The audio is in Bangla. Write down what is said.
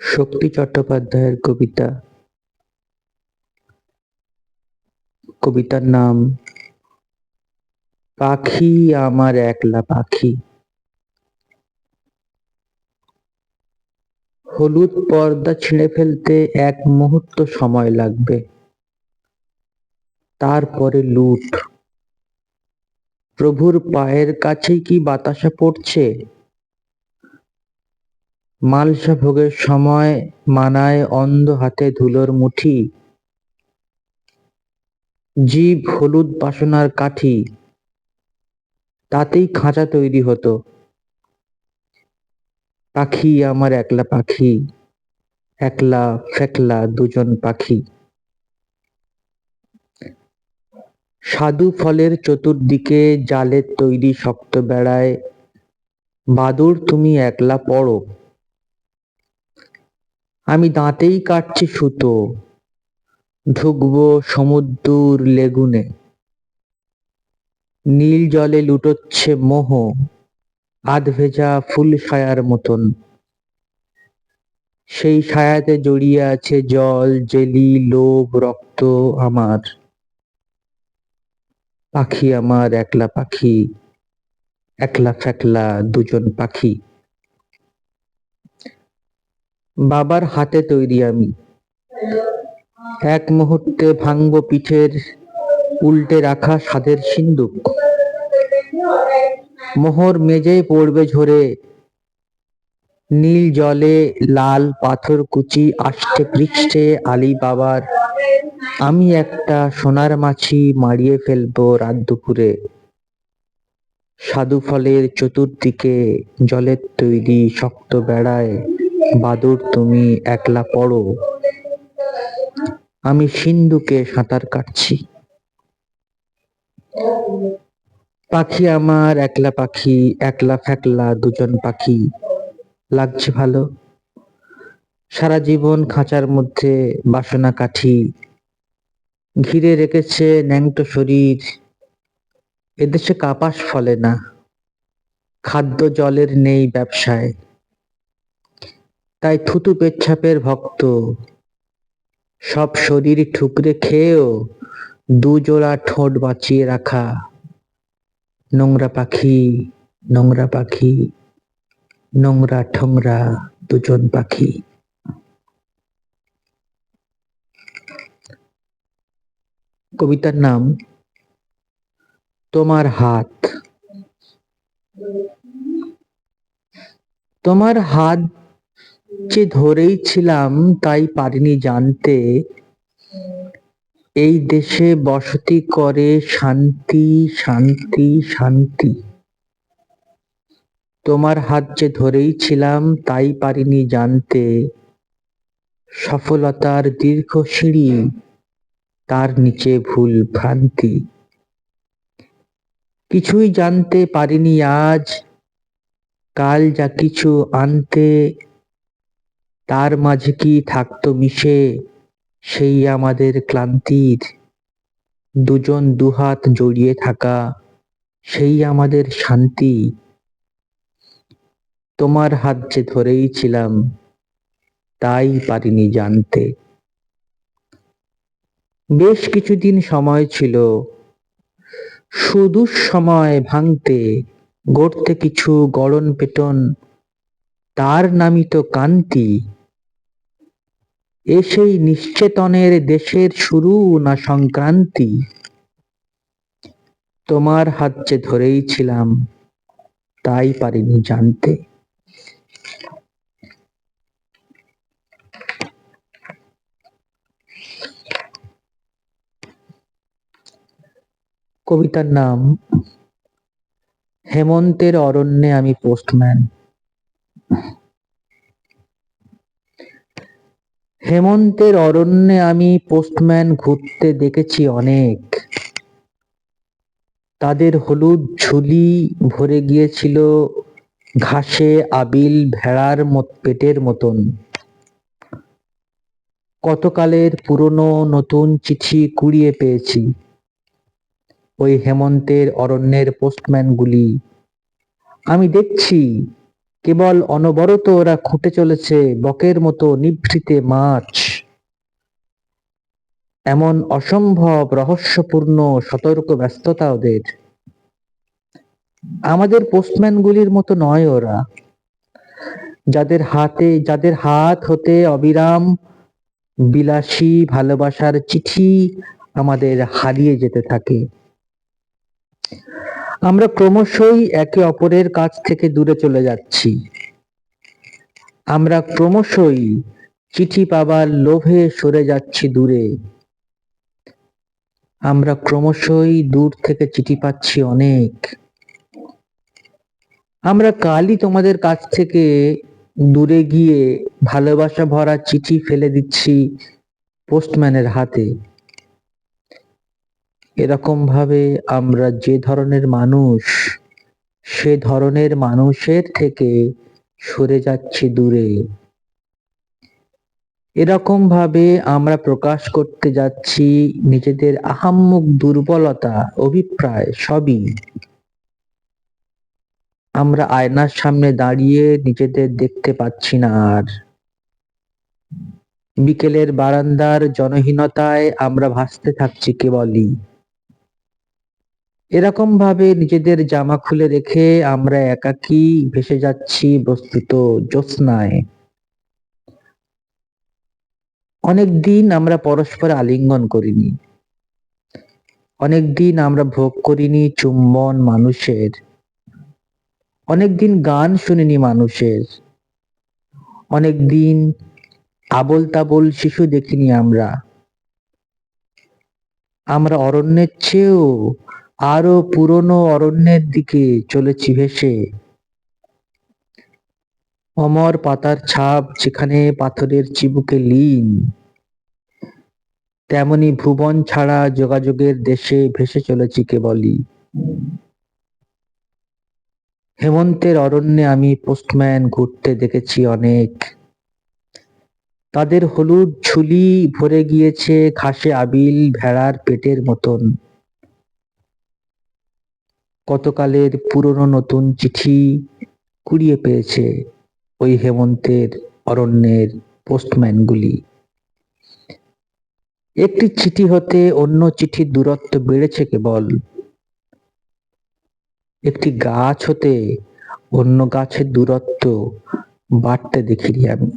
শক্তি চট্টোপাধ্যায়ের কবিতা। কবিতার নাম, পাখি আমার একলা পাখি। হলুদ পর্দা ছিঁড়ে ফেলতে এক মুহূর্ত সময় লাগবে। তারপরে লুট। প্রভুর পায়ের কাছেই কি বাতাসা পড়ছে? মালসা ভোগের সময় মানায় অন্ধ হাতে ধুলোর মুঠি। জীব হলুদ বাসনার কাঠি, তাতেই খাঁচা তৈরি হতো। পাখি আমার একলা পাখি, একলা ফেকলা দুজন পাখি। সাধু ফলের চতুর্দিকে জালের তৈরি শক্ত বেড়ায় বাদুর তুমি একলা পড়ো। আমি দাঁতেই কাটছি সুতো। ঢুকবো সমুদ্র লেগুনে। নীল জলে লুটোচ্ছে মোহ আধ ভেজা ফুল ছায়ার মতন। সেই ছায়াতে জড়িয়ে আছে জল, জেলি, লোভ, রক্ত আমার। পাখি আমার একলা পাখি একলা ফেকলা দুজন পাখি। বাবার হাতে তৈরি আমি। এক মুহূর্তে ভাঙব পিঠের উল্টে রাখা সাদের সিন্দুক। মোহর মেজে পড়বে ঝরে, নীল জলে লাল পাথর কুচি আষ্টে পৃষ্ঠে আলী বাবার। আমি একটা সোনার মাছি মারিয়ে ফেলব রাত দুপুরে। সাধু ফলের চতুর্দিকে জলের তৈরি শক্ত বেড়ায়। বাদুর, তুমি একলা পড়ো। আমি সিন্ধুকে সাঁতার কাটছি। পাখি আমার একলা পাখি, একলা ফেকলা দুজন পাখি। লাগছে ভালো? সারা জীবন খাঁচার মধ্যে বাসনা কাঠি। ঘিরে রেখেছে ন্যাংটো শরীর। এদেশে কাপাস ফলে না। খাদ্য জলের নেই ব্যবসায়। তাই থুতু পেচ্ছাপের ভক্ত। সব শরীর ঠুকরে খেয়েও দুজোড়া ঠোঁট বাঁচিয়ে রাখা। নোংরা পাখি নোংরা পাখি, নোংরা ঠোংরা দুজন পাখি। কবিতার নাম, তোমার হাত। তোমার হাত যে ধরেই ছিলাম, তাই পারিনি জানতে। এই দেশে বসতি করে শান্তি শান্তি শান্তি। তোমার হাত যে ধরেই ছিলাম, তাই পারিনি জানতে। সফলতার দীর্ঘ সিঁড়ি, তার নিচে ভুল ভ্রান্তি। কিছুই জানতে পারিনি আজ, কাল যা কিছু আনতে তার মাঝে কি থাকতো মিশে সেই আমাদের ক্লান্তির? দুজন দুহাত জড়িয়ে থাকা সেই আমাদের শান্তি। তোমার হাত যে ধরেই ছিলাম, তাই পারিনি জানতে। বেশ কিছুদিন সময় ছিল। সুদূর সময় ভাঙতে গড়তে কিছু গড়ন পেটন তার নামই তো কান্তি। এ সেই নিশ্চেতনের দেশের শুরু না সংক্রান্তি? তোমার হাত যে ধরেই ছিলাম, তাই পারিনি জানতে। কবিতার নাম, হেমন্তের অরণ্যে আমি পোস্টম্যান। হেমন্তের অরণ্যে আমি পোস্টম্যান ঘুরতে দেখেছি অনেক। তাদের হলুদ ঝুলি ভরে গিয়েছিল ঘাসে আবিল ভেড়ার মত পেটের মতন। কতকালের পুরনো নতুন চিঠি কুড়িয়ে পেয়েছি। ওই হেমন্তের অরণ্যের পোস্টম্যানগুলি আমি দেখছি কেবল অনবরত ওরা খুঁটে চলেছে বকের মতো নিভৃতে মাছ। এমন অসম্ভব রহস্যপূর্ণ সতর্ক ব্যস্ততা ওদের। আমাদের পোস্টম্যানগুলির মতো নয় ওরা। যাদের হাতে, যাদের হাত হতে অবিরাম বিলাসী ভালোবাসার চিঠি আমাদের হারিয়ে যেতে থাকে। আমরা ক্রমশই একে অপরের কাছ থেকে দূরে চলে যাচ্ছি। আমরা ক্রমশই চিঠি পাবার লোভে সরে যাচ্ছি দূরে। আমরা ক্রমশই দূর থেকে চিঠি পাচ্ছি অনেক। আমরা কালই তোমাদের কাছ থেকে দূরে গিয়ে ভালোবাসা ভরা চিঠি ফেলে দিচ্ছি পোস্টম্যানের হাতে। এরকম ভাবে আমরা যে ধরনের মানুষ, সে ধরনের মানুষের থেকে সরে যাচ্ছি দূরে। এরকম ভাবে আমরা প্রকাশ করতে যাচ্ছি নিজেদের আহাম্মক দুর্বলতা, অভিপ্রায়, সবই। আমরা আয়নার সামনে দাঁড়িয়ে নিজেদের দেখতে পাচ্ছি না আর। বিকেলের বারান্দার জনহীনতায় আমরা ভাসতে থাকছি কেবলই। এরকম ভাবে নিজেদের জামা খুলে রেখে আমরা একাকী ভেসে যাচ্ছি বস্তুত জ্যোৎস্নায়। অনেক দিন আমরা পরস্পর আলিঙ্গন করিনি। অনেক দিন আমরা ভোগ করিনি চুম্বন মানুষের। অনেকদিন গান শুনিনি মানুষের। অনেকদিন আবল তাবল শিশু দেখিনি আমরা। আমরা অরণ্যের চেয়েও আরও পুরনো অরণ্যের দিকে চলেছি ভেসে। অমর পাতার ছাপ যেখানে পাথরের চিবুকে লীন, তেমনি ভুবন ছাড়া যোগাযোগের দেশে ভেসে চলেছি কেবলই। হেমন্তের অরণ্যে আমি পোস্টম্যান ঘুরতে দেখেছি অনেক। তাদের হলুদ ঝুলি ভরে গিয়েছে ঘাসে আবিল ভেড়ার পেটের মতন। কতকালের পুরনো নতুন চিঠি কুড়িয়ে পেয়েছে ওই হেমন্তের অরণ্যের পোস্টম্যানগুলি। একটি চিঠি হতে অন্য চিঠির দূরত্ব বেড়েছে কেবল। একটি গাছ হতে অন্য গাছের দূরত্ব বাড়তে দেখিনি আমি।